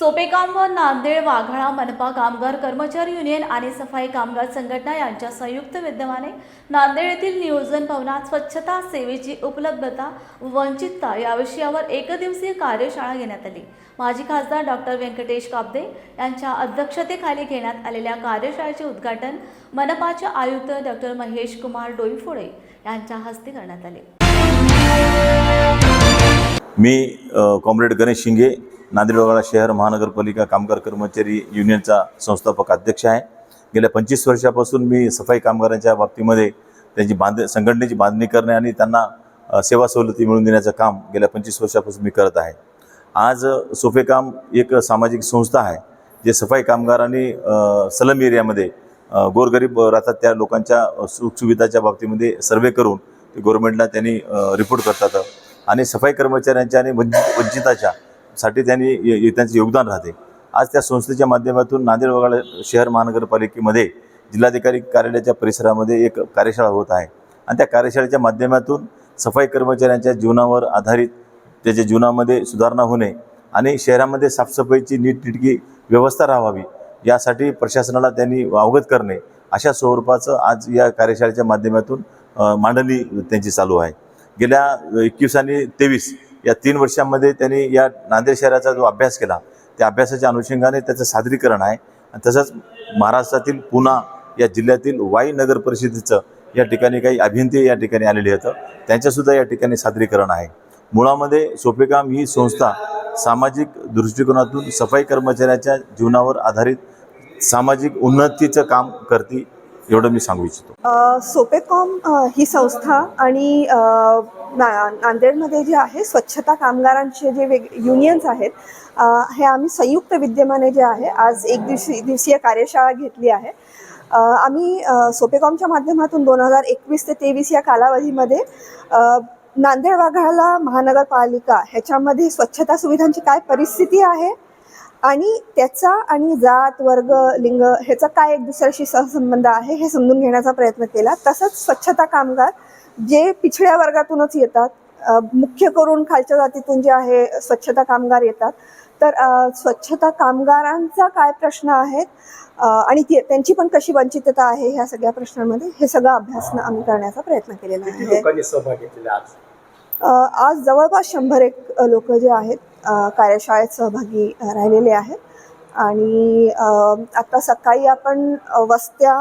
सोपेकाम व नांदेड वाघाळा मनपा कामगार कर्मचारी युनियन आणि सफाई कामगार संघटना यांच्या संयुक्त विद्यमाने नांदेड येथील नियोजन भवनात स्वच्छता सेवेची उपलब्धता वंचितता या विषयावर एकदिवसीय कार्यशाळा घेण्यात आली. माजी खासदार डॉक्टर व्यंकटेश काब्दे यांच्या अध्यक्षतेखाली घेण्यात आलेल्या कार्यशाळेचे उद्घाटन मनपाचे आयुक्त डॉक्टर महेश कुमार डोईफोडे यांच्या हस्ते करण्यात आले. मी कॉम्रेड गणेश शिंगे नांदेड वगळा शहर महानगरपालिका कामगार कर्मचारी युनियनचा संस्थापक अध्यक्ष आहे. गेल्या पंचवीस वर्षापासून मी सफाई कामगारांच्या बाबतीमध्ये त्यांची बांध संघटनेची बांधणी करणे आणि त्यांना सेवा सवलती मिळवून देण्याचं काम गेल्या पंचवीस वर्षापासून मी करत आहे. आज सोफेकाम एक सामाजिक संस्था आहे जे सफाई कामगार आणि सलम एरियामध्ये गोरगरीब राहतात त्या लोकांच्या सुखसुविधाच्या बाबतीमध्ये सर्वे करून ते गव्हर्नमेंटला त्यांनी रिपोर्ट करतात. आणि सफाई कर्मचाऱ्यांच्या आणि वंचित वंचिताच्या साठी त्यांनी य- त्यांचं त्यांचे योगदान राहते. आज त्या संस्थेच्या माध्यमातून नांदेड वगळा शहर महानगरपालिकेमध्ये जिल्हाधिकारी कार्यालयाच्या परिसरामध्ये एक कार्यशाळा होत आहे. आणि त्या कार्यशाळेच्या माध्यमातून सफाई कर्मचाऱ्यांच्या जीवनावर आधारित त्याच्या जीवनामध्ये सुधारणा होणे आणि शहरामध्ये साफसफाईची नीटनिटकी व्यवस्था राहावी यासाठी प्रशासनाला त्यांनी अवगत करणे अशा स्वरूपाचं आज या कार्यशाळेच्या माध्यमातून मांडणी त्यांची चालू आहे. गेल्या एकवीस आणि तेवीस या तीन वर्षांमध्ये त्यांनी या नांदेड शहराचा जो अभ्यास केला त्या अभ्यासाच्या अनुषंगाने त्याचं सादरीकरण आहे. आणि तसंच महाराष्ट्रातील पुणा या जिल्ह्यातील वाई नगर परिषदेचं या ठिकाणी काही अभियंते या ठिकाणी आलेले होतं त्यांच्यासुद्धा या ठिकाणी सादरीकरण आहे. मुळामध्ये सोपेकाम ही संस्था सामाजिक दृष्टिकोनातून सफाई कर्मचाऱ्याच्या जीवनावर आधारित सामाजिक उन्नतीचं काम करते एवढं मी सांगू इच्छितो. सोपेकॉम ही संस्था आणि ना नांदेडमध्ये जे आहे स्वच्छता कामगारांचे जे वेग युनियन्स आहेत हे आम्ही संयुक्त विद्यमाने जे आहे आज एक दिवशी दिवसीय कार्यशाळा घेतली आहे. आम्ही सोपेकॉमच्या माध्यमातून दोन हजार एकवीस ते तेवीस या कालावधीमध्ये नांदेड वाघाळा महानगरपालिका ह्याच्यामध्ये स्वच्छता सुविधांची काय परिस्थिती आहे आणि त्याचा आणि जात वर्ग लिंग ह्याचा काय एक दुसऱ्याशी सहसंबंध आहे हे समजून घेण्याचा प्रयत्न केला. तसंच स्वच्छता कामगार जे पिछड्या वर्गातूनच येतात मुख्य करून खालच्या जातीतून जे आहे स्वच्छता कामगार येतात. तर स्वच्छता कामगारांचा काय प्रश्न आहेत? अ, आणि ती- त्यांची पण कशी वंचितता आहे ह्या सगळ्या प्रश्नांमध्ये हे सगळं अभ्यास आम्ही करण्याचा प्रयत्न केलेला आहे. लोकांनी सहभाग घेतलेला आज जवळपास शंभर एक लोक जे आहेत कार्यशाळेत सहभागी राहिलेले आहेत. आणि आता सकाळी आपण वस्त्या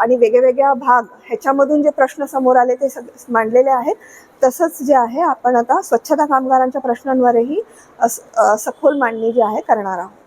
आणि वेगवेगळ्या भाग ह्याच्यामधून जे प्रश्न समोर आले ते सग मांडलेले आहेत. तसंच जे आहे आपण आता स्वच्छता कामगारांच्या प्रश्नांवरही सखोल मांडणी जी आहे करणार आहोत.